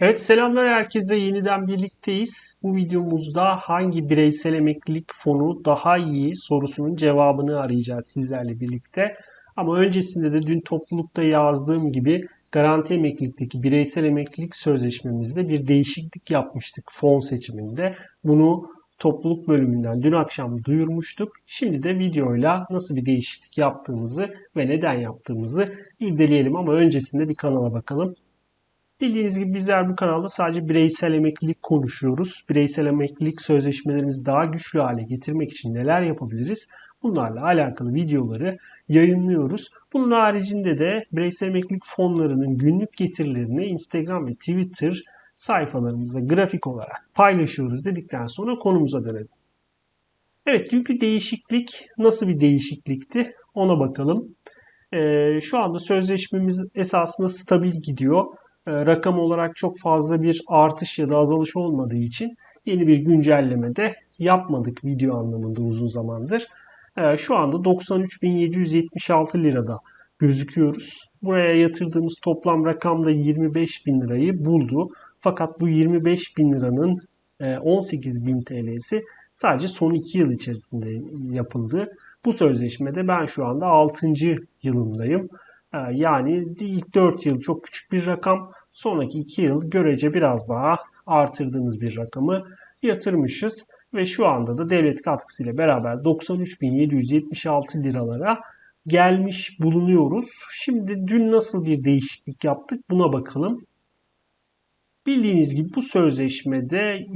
Evet selamlar herkese yeniden birlikteyiz. Bu videomuzda hangi bireysel emeklilik fonu daha iyi sorusunun cevabını arayacağız sizlerle birlikte. Ama öncesinde de dün toplulukta yazdığım gibi garanti emeklilikteki bireysel emeklilik sözleşmemizde bir değişiklik yapmıştık fon seçiminde. Bunu topluluk bölümünden dün akşam duyurmuştuk. Şimdi de videoyla nasıl bir değişiklik yaptığımızı ve neden yaptığımızı irdeleyelim ama öncesinde bir kanala bakalım. Bildiğiniz gibi bizler bu kanalda sadece bireysel emeklilik konuşuyoruz. Bireysel emeklilik sözleşmelerimizi daha güçlü hale getirmek için neler yapabiliriz? Bunlarla alakalı videoları yayınlıyoruz. Bunun haricinde de bireysel emeklilik fonlarının günlük getirilerini Instagram ve Twitter sayfalarımızda grafik olarak paylaşıyoruz dedikten sonra konumuza dönelim. Evet dünkü değişiklik nasıl bir değişiklikti ona bakalım. Ee, şu anda sözleşmemiz esasında stabil gidiyor. Ee, rakam olarak çok fazla bir artış ya da azalış olmadığı için yeni bir güncelleme de yapmadık video anlamında uzun zamandır. Ee, şu anda 93.776 lirada gözüküyoruz. Buraya yatırdığımız toplam rakam da 25 bin lirayı buldu. Fakat bu 25 bin liranın 18 e, TL'si sadece son 2 yıl içerisinde yapıldı. Bu sözleşmede ben şu anda 6. yılımdayım. Ee, yani ilk 4 yıl çok küçük bir rakam. Sonraki 2 yıl görece biraz daha artırdığımız bir rakamı yatırmışız. Ve şu anda da devlet katkısıyla beraber 93.776 liralara gelmiş bulunuyoruz. Şimdi dün nasıl bir değişiklik yaptık buna bakalım. Bildiğiniz gibi bu sözleşmede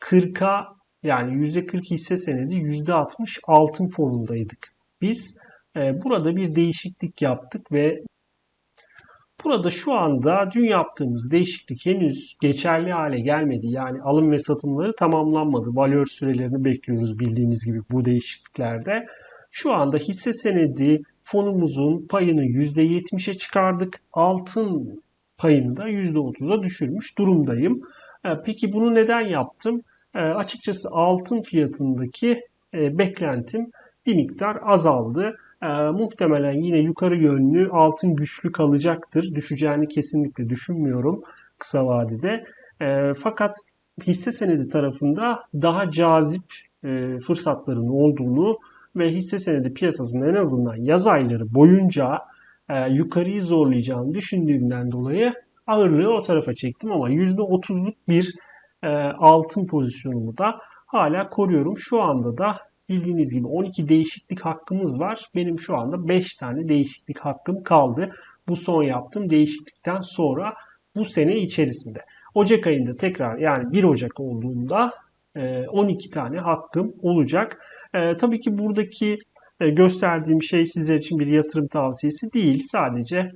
%40'a yani %40 hisse senedi %60 altın fonundaydık. Biz e, burada bir değişiklik yaptık ve burada şu anda dün yaptığımız değişiklik henüz geçerli hale gelmedi. Yani alım ve satımları tamamlanmadı. Valör sürelerini bekliyoruz bildiğimiz gibi bu değişikliklerde. Şu anda hisse senedi fonumuzun payını %70'e çıkardık. Altın payını da %30'a düşürmüş durumdayım. E, peki bunu neden yaptım? E, açıkçası altın fiyatındaki beklentim bir miktar azaldı. E, muhtemelen yine yukarı yönlü altın güçlü kalacaktır. Düşeceğini kesinlikle düşünmüyorum kısa vadede. E, fakat hisse senedi tarafında daha cazip e, fırsatların olduğunu ve hisse senedi piyasasının en azından yaz ayları boyunca e, yukarıyı zorlayacağını düşündüğümden dolayı ağırlığı o tarafa çektim ama %30'luk bir e, altın pozisyonumu da hala koruyorum. Şu anda da Bildiğiniz gibi 12 değişiklik hakkımız var. Benim şu anda 5 tane değişiklik hakkım kaldı. Bu son yaptığım değişiklikten sonra bu sene içerisinde. Ocak ayında tekrar yani 1 Ocak olduğunda 12 e, tane hakkım olacak. E, tabii ki buradaki e, gösterdiğim şey sizler için bir yatırım tavsiyesi değil. Sadece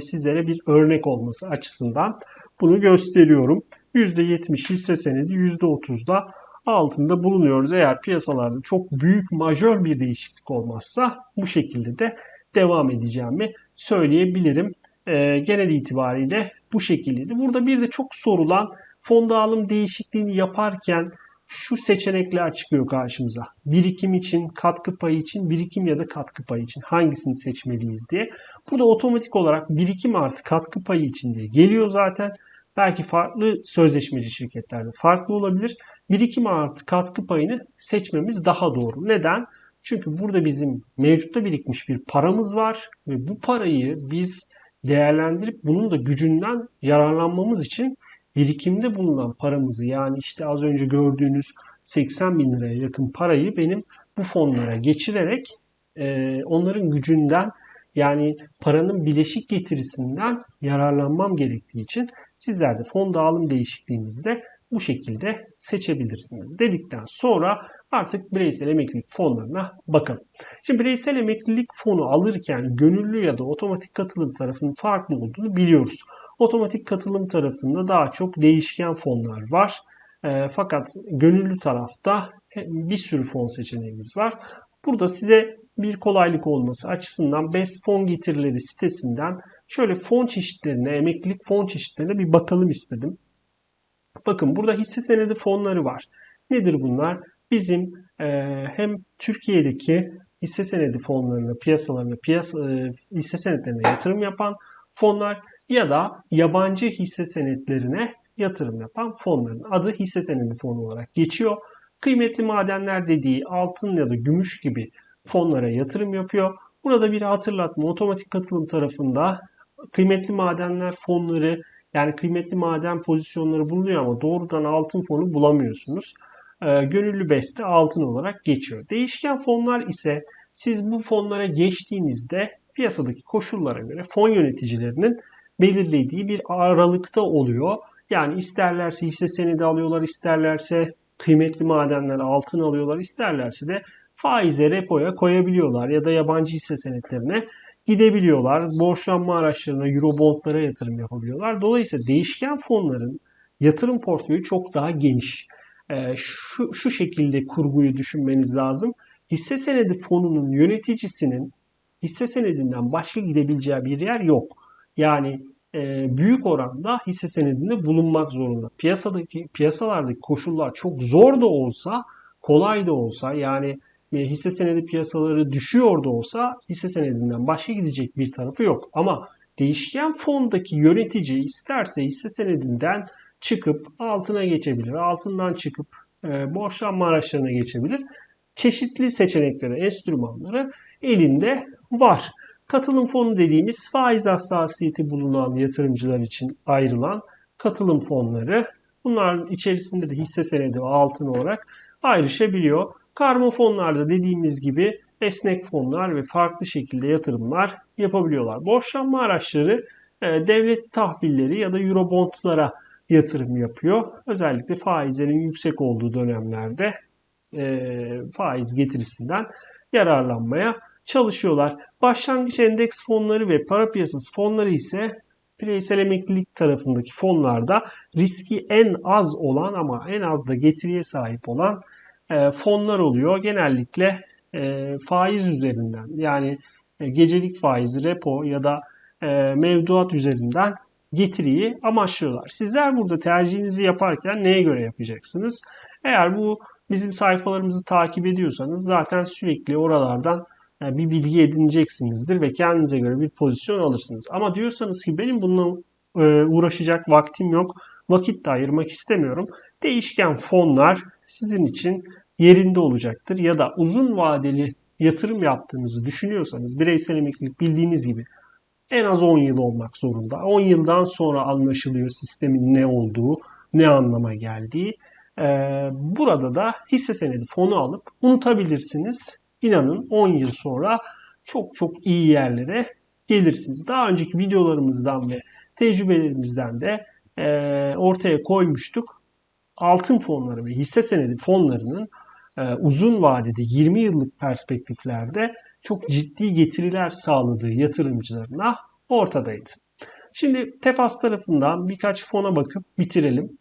sizlere bir örnek olması açısından bunu gösteriyorum. %70 hisse senedi %30'da altında bulunuyoruz. Eğer piyasalarda çok büyük majör bir değişiklik olmazsa bu şekilde de devam edeceğimi söyleyebilirim. E, genel itibariyle bu şekildeydi. Burada bir de çok sorulan fon dağılım değişikliğini yaparken şu seçenekler çıkıyor karşımıza. Birikim için, katkı payı için, birikim ya da katkı payı için hangisini seçmeliyiz diye. Burada otomatik olarak birikim artı katkı payı için diye geliyor zaten. Belki farklı sözleşmeli şirketlerde farklı olabilir birikim artı katkı payını seçmemiz daha doğru. Neden? Çünkü burada bizim mevcutta birikmiş bir paramız var ve bu parayı biz değerlendirip bunun da gücünden yararlanmamız için birikimde bulunan paramızı yani işte az önce gördüğünüz 80 bin liraya yakın parayı benim bu fonlara geçirerek e, onların gücünden yani paranın bileşik getirisinden yararlanmam gerektiği için sizler de fon dağılım değişikliğinizde bu şekilde seçebilirsiniz dedikten sonra artık bireysel emeklilik fonlarına bakalım. Şimdi bireysel emeklilik fonu alırken gönüllü ya da otomatik katılım tarafının farklı olduğunu biliyoruz. Otomatik katılım tarafında daha çok değişken fonlar var. E, fakat gönüllü tarafta bir sürü fon seçeneğimiz var. Burada size bir kolaylık olması açısından BES fon getirileri sitesinden şöyle fon çeşitlerine, emeklilik fon çeşitlerine bir bakalım istedim. Bakın burada hisse senedi fonları var. Nedir bunlar? Bizim e, hem Türkiye'deki hisse senedi fonlarına, piyasalarına, piyasa, e, hisse senetlerine yatırım yapan fonlar ya da yabancı hisse senetlerine yatırım yapan fonların adı hisse senedi fonu olarak geçiyor. Kıymetli madenler dediği altın ya da gümüş gibi fonlara yatırım yapıyor. Burada bir hatırlatma otomatik katılım tarafında kıymetli madenler fonları yani kıymetli maden pozisyonları bulunuyor ama doğrudan altın fonu bulamıyorsunuz. E, gönüllü beste altın olarak geçiyor. Değişken fonlar ise siz bu fonlara geçtiğinizde piyasadaki koşullara göre fon yöneticilerinin belirlediği bir aralıkta oluyor. Yani isterlerse hisse senedi alıyorlar, isterlerse kıymetli madenler altın alıyorlar, isterlerse de faize repoya koyabiliyorlar ya da yabancı hisse senetlerine gidebiliyorlar. Borçlanma araçlarına, eurobondlara yatırım yapabiliyorlar. Dolayısıyla değişken fonların yatırım portföyü çok daha geniş. Ee, şu, şu şekilde kurguyu düşünmeniz lazım. Hisse senedi fonunun yöneticisinin hisse senedinden başka gidebileceği bir yer yok. Yani e, büyük oranda hisse senedinde bulunmak zorunda. Piyasadaki piyasalardaki koşullar çok zor da olsa, kolay da olsa yani e, hisse senedi piyasaları düşüyor da olsa hisse senedinden başka gidecek bir tarafı yok. Ama değişken fondaki yönetici isterse hisse senedinden çıkıp altına geçebilir. Altından çıkıp e, borçlanma araçlarına geçebilir. Çeşitli seçenekleri, enstrümanları elinde var. Katılım fonu dediğimiz faiz hassasiyeti bulunan yatırımcılar için ayrılan katılım fonları. Bunların içerisinde de hisse senedi ve altın olarak ayrışabiliyor. Karma fonlarda dediğimiz gibi esnek fonlar ve farklı şekilde yatırımlar yapabiliyorlar. Borçlanma araçları e, devlet tahvilleri ya da eurobondlara yatırım yapıyor. Özellikle faizlerin yüksek olduğu dönemlerde e, faiz getirisinden yararlanmaya çalışıyorlar. Başlangıç endeks fonları ve para piyasası fonları ise bireysel emeklilik tarafındaki fonlarda riski en az olan ama en az da getiriye sahip olan e, fonlar oluyor. Genellikle e, faiz üzerinden yani e, gecelik faiz, repo ya da mevduat üzerinden getiriyi amaçlıyorlar. Sizler burada tercihinizi yaparken neye göre yapacaksınız? Eğer bu bizim sayfalarımızı takip ediyorsanız zaten sürekli oralardan bir bilgi edineceksinizdir ve kendinize göre bir pozisyon alırsınız. Ama diyorsanız ki benim bununla uğraşacak vaktim yok, vakit de ayırmak istemiyorum. Değişken fonlar sizin için yerinde olacaktır. Ya da uzun vadeli yatırım yaptığınızı düşünüyorsanız bireysel emeklilik bildiğiniz gibi en az 10 yıl olmak zorunda. 10 yıldan sonra anlaşılıyor sistemin ne olduğu, ne anlama geldiği. Ee, burada da hisse senedi fonu alıp unutabilirsiniz. İnanın 10 yıl sonra çok çok iyi yerlere gelirsiniz. Daha önceki videolarımızdan ve tecrübelerimizden de e, ortaya koymuştuk. Altın fonları ve hisse senedi fonlarının e, uzun vadede 20 yıllık perspektiflerde çok ciddi getiriler sağladığı yatırımcılarına ortadaydı. Şimdi Tefas tarafından birkaç fona bakıp bitirelim.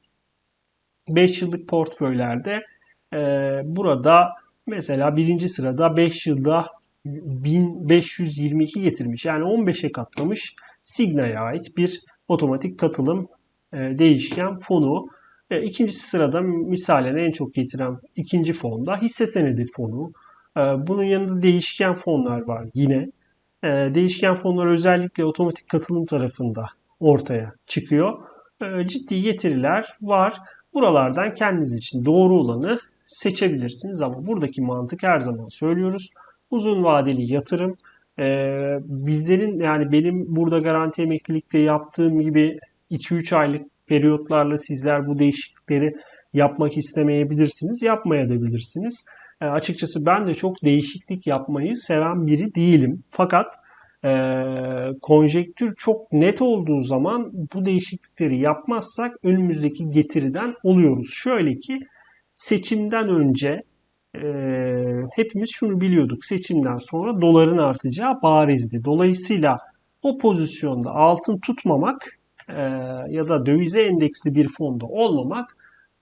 5 yıllık portföylerde e, burada mesela birinci sırada 5 yılda 1522 getirmiş. Yani 15'e katlamış Signa'ya ait bir otomatik katılım e, değişken fonu. E, ikincisi sırada misalen en çok getiren ikinci fonda hisse senedi fonu. E, bunun yanında değişken fonlar var yine. E, değişken fonlar özellikle otomatik katılım tarafında ortaya çıkıyor. E, ciddi getiriler var. Buralardan kendiniz için doğru olanı seçebilirsiniz ama buradaki mantık her zaman söylüyoruz. Uzun vadeli yatırım ee, bizlerin yani benim burada garanti emeklilikte yaptığım gibi 2-3 aylık periyotlarla sizler bu değişiklikleri yapmak istemeyebilirsiniz. Yapmayabilirsiniz. E, açıkçası ben de çok değişiklik yapmayı seven biri değilim. Fakat e, konjektür çok net olduğu zaman bu değişiklikleri yapmazsak önümüzdeki getiriden oluyoruz. Şöyle ki seçimden önce e, hepimiz şunu biliyorduk. Seçimden sonra doların artacağı barizdi. Dolayısıyla o pozisyonda altın tutmamak ya da dövize endeksli bir fonda olmamak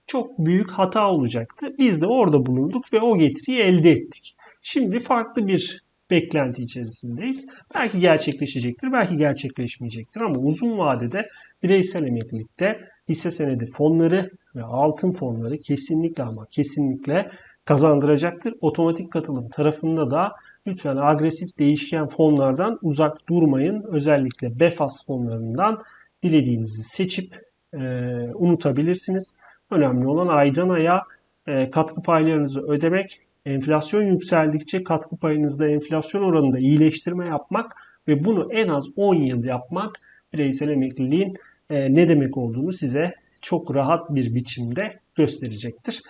çok büyük hata olacaktı. Biz de orada bulunduk ve o getiriyi elde ettik. Şimdi farklı bir beklenti içerisindeyiz. Belki gerçekleşecektir, belki gerçekleşmeyecektir ama uzun vadede bireysel emeklilikte hisse senedi fonları ve altın fonları kesinlikle ama kesinlikle kazandıracaktır. Otomatik katılım tarafında da lütfen agresif değişken fonlardan uzak durmayın. Özellikle BEFAS fonlarından dilediğinizi seçip e, unutabilirsiniz. Önemli olan aydan aya e, katkı paylarınızı ödemek, enflasyon yükseldikçe katkı payınızda enflasyon oranında iyileştirme yapmak ve bunu en az 10 yıl yapmak bireysel emekliliğin e, ne demek olduğunu size çok rahat bir biçimde gösterecektir.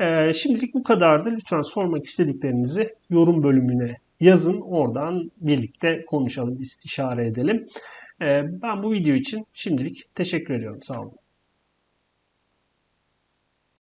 E, şimdilik bu kadardı. Lütfen sormak istediklerinizi yorum bölümüne yazın. Oradan birlikte konuşalım, istişare edelim. E, ben bu video için şimdilik teşekkür ediyorum. Sağ olun.